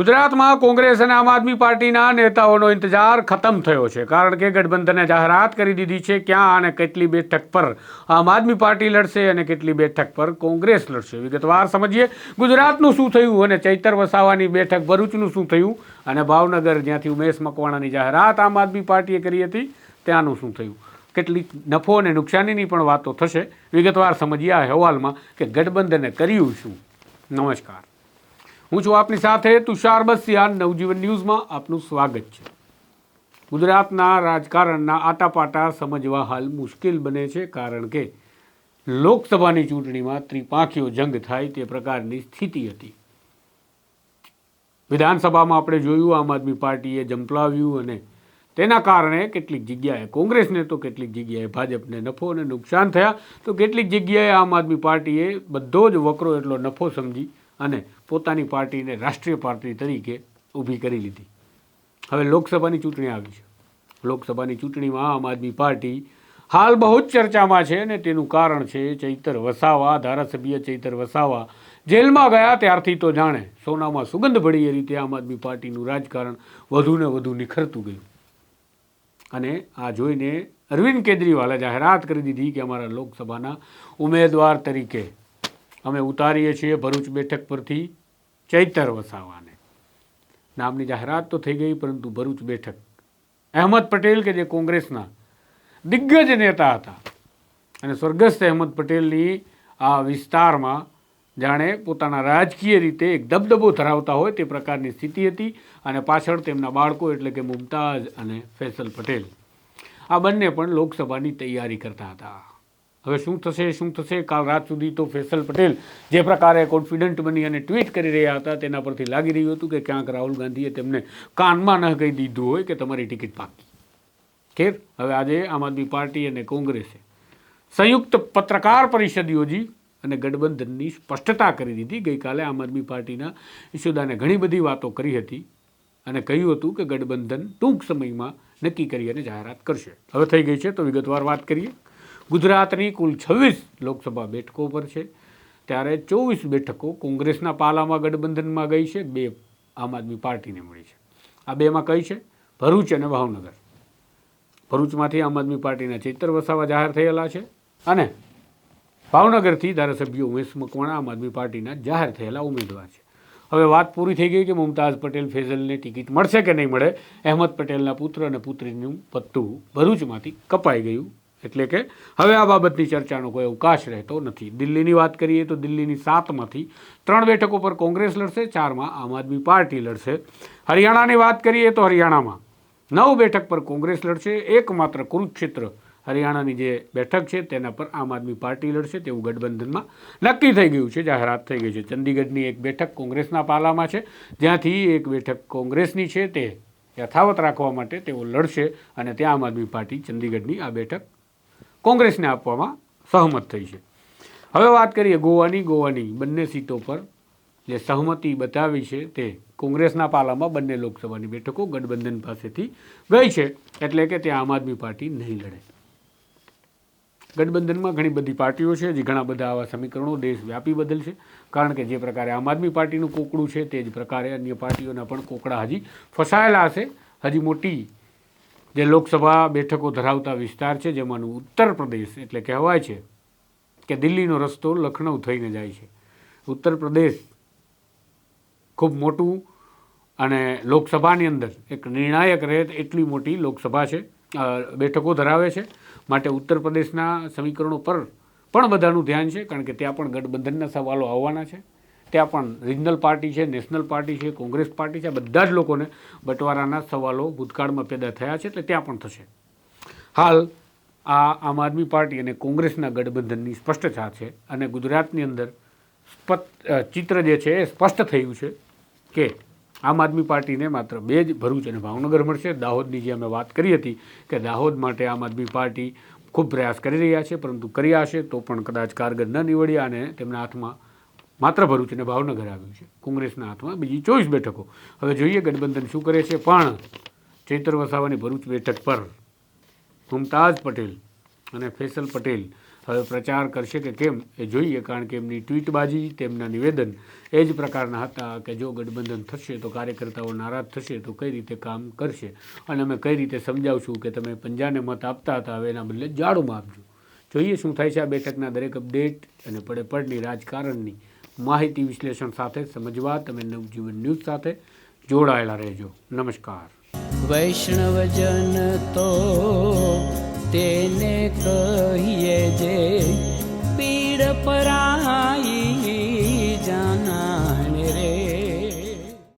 ગુજરાતમાં કોંગ્રેસ અને આમ આદમી પાર્ટીના નેતાઓનો ઇંતજાર ખતમ થયો છે. કારણ કે ગઠબંધને જાહેરાત કરી દીધી છે ક્યાં અને કેટલી બેઠક પર આમ આદમી પાર્ટી લડશે અને કેટલી બેઠક પર કોંગ્રેસ લડશે. વિગતવાર સમજીએ, ગુજરાતનું શું થયું અને ચૈતર વસાવાની બેઠક ભરૂચનું શું થયું અને ભાવનગર જ્યાંથી ઉમેશ મકવાણાની જાહેરાત આમ આદમી પાર્ટીએ કરી હતી, ત્યાંનું શું થયું? કેટલી નફો અને નુકસાનીની પણ વાતો થશે. વિગતવાર સમજીએ આ અહેવાલમાં કે ગઠબંધને કર્યું શું? નમસ્કાર. હું છું આપની સાથે તુષાર બસિયા નવજીવન ન્યૂઝમાં આપનું સ્વાગત છે. ગુજરાતના રાજકારણના આટાપાટા સમજવા હાલ મુશ્કેલ બને છે કારણ કે લોકસભાની ચૂંટણીમાં ત્રિપાંખીઓ જંગ થાય તે પ્રકારની સ્થિતિ હતી. વિધાનસભામાં આપણે જોયું, આમ આદમી પાર્ટીએ જંપલાવ્યું અને તેના કારણે કેટલીક જગ્યાએ કોંગ્રેસને તો કેટલીક જગ્યાએ ભાજપને નફો અને નુકસાન થયા, તો કેટલીક જગ્યાએ આમ આદમી પાર્ટીએ બધો જ વકરો એટલો નફો સમજી અને પોતાની પાર્ટીને રાષ્ટ્રીય પાર્ટી તરીકે ઊભી કરી લીધી. હવે લોકસભાની ચૂંટણી આવી છે. લોકસભાની ચૂંટણીમાં આમ આદમી પાર્ટી હાલ બહુ જ ચર્ચામાં છે અને તેનું કારણ છે ચૈતર વસાવા, ધારાસભ્ય ચૈતર વસાવા. જેલમાં ગયા ત્યારથી તો જાણે સોનામાં સુગંધ ભળી એ રીતે આમ આદમી પાર્ટીનું રાજકારણ વધુને વધુ નિખરતું ગયું. અને આ જોઈને અરવિંદ કેજરીવાલે જાહેરાત કરી દીધી કે અમારા લોકસભાના ઉમેદવાર તરીકે અમે ઉતારીએ છીએ ભરૂચ બેઠક પરથી ચૈતર વસાવાને. નામની જાહેરાત તો થઈ ગઈ, પરંતુ ભરૂચ બેઠક. અહેમદ પટેલ કે જે કોંગ્રેસના દિગ્ગજ નેતા હતા અને સ્વર્ગસ્થ અહેમદ પટેલની આ વિસ્તારમાં જાણે પોતાના રાજકીય રીતે એક દબદબો ધરાવતા હોય તે પ્રકારની સ્થિતિ હતી અને પાછળ તેમના બાળકો એટલે કે મુમતાઝ અને ફૈસલ પટેલ. આ બંને પણ લોકસભાની તૈયારી કરતા હતા. હવે શું થશે શું થશે? કાલ રાત સુધી તો ફેસલ પટેલ જે પ્રકારે કોન્ફિડન્ટ બની અને ટ્વીટ કરી રહ્યા હતા, તેના પરથી લાગી રહ્યું હતું કે ક્યાંક રાહુલ ગાંધીએ તેમને કાનમાં ન કહી દીધું હોય કે તમારી ટિકિટ પાકી. ખેર, હવે આજે આમ આદમી પાર્ટી અને કોંગ્રેસે સંયુક્ત પત્રકાર પરિષદ યોજી અને ગઠબંધનની સ્પષ્ટતા કરી દીધી. ગઈકાલે આમ આદમી પાર્ટીના ઈશુદાને ઘણી બધી વાતો કરી હતી અને કહ્યું હતું કે ગઠબંધન ટૂંક સમયમાં નક્કી કરી અને જાહેરાત કરશે. હવે થઈ ગઈ છે, તો વિગતવાર વાત કરીએ. ગુજરાતની કુલ છવ્વીસ લોકસભા બેઠકો પર છે. ત્યારે ચોવીસ બેઠકો કોંગ્રેસના પાલામાં ગઠબંધનમાં ગઈ છે. બે આમ આદમી પાર્ટીને મળી છે. આ બેમાં કઈ છે? ભરૂચ અને ભાવનગર. ભરૂચમાંથી આમ આદમી પાર્ટીના ચેતર વસાવા જાહેર થયેલા છે અને ભાવનગરથી ધારાસભ્ય ઉમેશ મકવાણા આમ આદમી પાર્ટીના જાહેર થયેલા ઉમેદવાર છે. હવે વાત પૂરી થઈ ગઈ કે મુમતાઝ પટેલ, ફેઝલને ટિકિટ મળશે કે નહીં મળે? અહેમદ પટેલના પુત્ર અને પુત્રીનું પત્તું ભરૂચમાંથી કપાઈ ગયું એટલે કે હવે આ બાબતની ચર્ચાનો કોઈ અવકાશ રહેતો નથી. દિલ્હીની વાત કરીએ તો દિલ્હીની સાતમાંથી ત્રણ બેઠકો પર કોંગ્રેસ લડશે, ચારમાં આમ આદમી પાર્ટી લડશે. હરિયાણાની વાત કરીએ તો હરિયાણામાં નવ બેઠક પર કોંગ્રેસ લડશે, એકમાત્ર કુરુક્ષેત્ર હરિયાણાની જે બેઠક છે તેના પર આમ આદમી પાર્ટી લડશે. તેવું ગઠબંધનમાં નક્કી થઈ ગયું છે, જાહેરાત થઈ ગઈ છે. ચંદીગઢની એક બેઠક કોંગ્રેસના પાલામાં છે. જ્યાંથી એક બેઠક કોંગ્રેસની છે તે યથાવત રાખવા માટે તેઓ લડશે અને ત્યાં આમ આદમી પાર્ટી ચંદીગઢની આ બેઠક કોંગ્રેસને આપવામાં સહમત થઈ છે. હવે વાત કરીએ ગોવાની ગોવાની બંને સીટો પર જે સહમતિ બતાવી છે તે કોંગ્રેસના પાલામાં બંને લોકસભાની બેઠકો ગઠબંધન પાસેથી ગઈ છે, એટલે કે ત્યાં આમ આદમી પાર્ટી નહીં લડે. ગઠબંધનમાં ઘણી બધી પાર્ટીઓ છે હજી ઘણા બધા આવા સમીકરણો દેશવ્યાપી બદલશે કારણ કે જે પ્રકારે આમ આદમી પાર્ટીનું કોકડું છે, તે જ પ્રકારે અન્ય પાર્ટીઓના પણ કોકડા હજી ફસાયેલા હશે. હજી મોટી જે લોકસભા બેઠકો ધરાવતા વિસ્તાર છે, જેમાંનું ઉત્તર પ્રદેશ એટલે કહેવાય છે કે દિલ્હીનો રસ્તો લખનઉ થઈને જાય છે. ઉત્તર પ્રદેશ ખૂબ મોટું અને લોકસભાની અંદર એક નિર્ણાયક રહે એટલી મોટી લોકસભા છે બેઠકો ધરાવે છે. માટે ઉત્તર પ્રદેશના સમીકરણો પર પણ બધાનું ધ્યાન છે, કારણ કે ત્યાં પણ ગઠબંધનના સવાલો આવવાના છે. ત્યાં પણ રિજનલ પાર્ટી છે, નેશનલ પાર્ટી છે, કોંગ્રેસ પાર્ટી છે બધા જ લોકોને બટવારાના સવાલો ભૂતકાળમાં પેદા થયા છે, એટલે ત્યાં પણ થશે. હાલ આ આમ આદમી પાર્ટી અને કોંગ્રેસના ગઠબંધનની સ્પષ્ટતા છે અને ગુજરાતની અંદર ચિત્ર જે છે એ સ્પષ્ટ થયું છે કે આમ આદમી પાર્ટીને માત્ર બે જ ભરૂચ અને ભાવનગર મળશે. દાહોદની જે અમે વાત કરી હતી કે દાહોદ માટે આમ આદમી પાર્ટી ખૂબ પ્રયાસ કરી રહ્યા છે, પરંતુ કર્યા હશે તો પણ કદાચ કારગર ન નીવડ્યા અને તેમના હાથમાં માત્ર ભરૂચ અને ભાવનગર આવ્યું છે. કોંગ્રેસના હાથમાં બીજી ચોવીસ બેઠકો. હવે જોઈએ ગઠબંધન શું કરે છે. પણ ચૈતર વસાવાની ભરૂચ બેઠક પર મુમતાઝ પટેલ અને ફેસલ પટેલ હવે પ્રચાર કરશે કે કેમ એ જોઈએ, કારણ કે એમની ટ્વીટબાજી, તેમના નિવેદન એ જ પ્રકારના હતા કે જો ગઠબંધન થશે તો કાર્યકર્તાઓ નારાજ થશે તો કઈ રીતે કામ કરશે? અને અમે કઈ રીતે સમજાવશું કે તમે પંજાને મત આપતા હતા, હવે એના બદલે જાડુમાં આપજો જોઈએ શું થાય છે આ બેઠકના દરેક અપડેટ અને પડે પડની રાજકારણની. માહિતી વિશ્લેષણ સાથે સમજવા તમે નવજીવન ન્યૂઝ સાથે જોડાયેલા રહેજો. નમસ્કાર. વૈષ્ણવજન તો તેને કહીએ